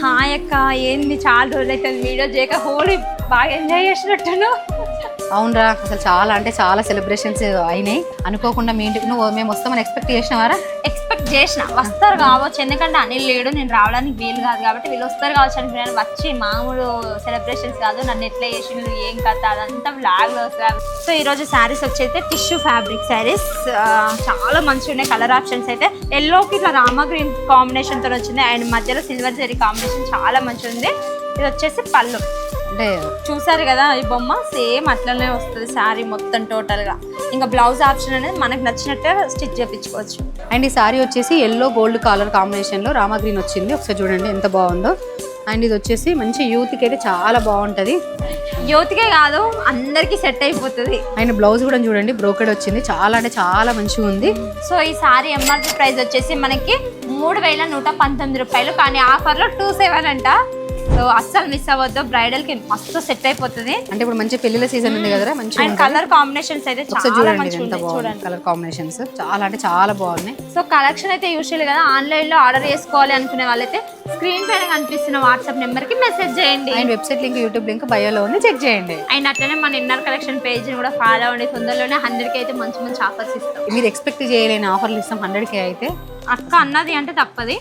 Hi అక్క ఏంది చాలా రోజులు అవుతుంది వీడియో చేయక హోలీ బాగా ఎంజాయ్ చేసినట్టును అవునరా అసలు చాలా అంటే చాలా సెలబ్రేషన్స్ అయినాయి. అనుకోకుండా మీ ఇంటికి నువ్వు మేము వస్తామని ఎక్స్పెక్ట్ చేసినవారా? ఎక్స్పెక్ట్ చేసిన. వస్తారు కావచ్చు ఎందుకంటే అనిల్ లేడు నేను రావడానికి వీలు కాదు కాబట్టి వీళ్ళు వస్తారు కావచ్చు అనుకున్నాను. వచ్చి మామూలు సెలబ్రేషన్స్ కాదు నన్ను ఎట్లా చేసిండు ఏం కథ అదంతా బ్లాగ్ సో ఈ రోజు శారీస్ వచ్చైతే టిష్యూ ఫ్యాబ్రిక్ శారీస్ చాలా మంచిగా ఉన్నాయి కలర్ ఆప్షన్స్ అయితే. ఎల్లోకి ఇట్లా రామా గ్రీన్ కాంబినేషన్తో వచ్చింది. అండ్ మధ్యలో సిల్వర్ జరీ కాంబినేషన్ చాలా మంచిగా ఉంది. ఇది వచ్చేసి పళ్ళు. అంటే చూసారు కదా ఈ బొమ్మ సేమ్ అట్లనే వస్తుంది శారీ మొత్తం టోటల్గా. ఇంకా బ్లౌజ్ ఆప్షన్ అనేది మనకు నచ్చినట్టే స్టిచ్ చేయించుకోవచ్చు అండ్ ఈ సారీ వచ్చేసి ఎల్లో గోల్డ్ కలర్ కాంబినేషన్లో రామా గ్రీన్ వచ్చింది. ఒకసారి చూడండి ఎంత బాగుందో. అండ్ ఇది వచ్చేసి మంచి యూత్కి అయితే చాలా బాగుంటుంది. యువతికే కాదు అందరికి సెట్ అయిపోతుంది. అండ్ బ్లౌజ్ కూడా చూడండి బ్రోకెడ్ వచ్చింది. చాలా అంటే చాలా మంచిగా ఉంది. సో ఈ సారీ ఎంఆర్పి ప్రైస్ వచ్చేసి మనకి మూడు వేల నూట పంతొమ్మిది రూపాయలు కానీ ఆఫర్లో టూ సెవెన్ అంట. సో అస్సలు మిస్ అవ్వద్దు. బ్రైడల్కి మస్తు సెట్ అయిపోతుంది. అంటే ఇప్పుడు మంచి పెళ్ళిల సీజన్ ఉంది కదా మంచిగా అండ్. కలర్ కాంబినేషన్స్ అయితే చాలా చూడండి కలర్ కాంబినేషన్స్ చాలా అంటే చాలా బాగున్నాయి. సో కలెక్షన్ అయితే యూజువల్ కదా. ఆన్లైన్లో ఆర్డర్ చేసుకోవాలి అనుకునే వాళ్ళైతే స్క్రీన్ పైన కనిపిస్తున్న వాట్సాప్ నెంబర్కి మెసేజ్ చేయండి. And website link YouTube link బయోలో ఉంది చెక్ చేయండి. అండ్ అట్లనే మన ఇన్నర్ కలెక్షన్ పేజ్ కూడా ఫాలో అవ్వండి. తొందరలోనే హండ్రెడ్కి అయితే మంచి మంచి ఆఫర్స్ ఇస్తాం. మీరు ఎక్స్పెక్ట్ చేయలేని ఆఫర్లు ఇస్తాం హండ్రెడ్ కే అయితే. అక్క అన్నది అంటే తప్పది.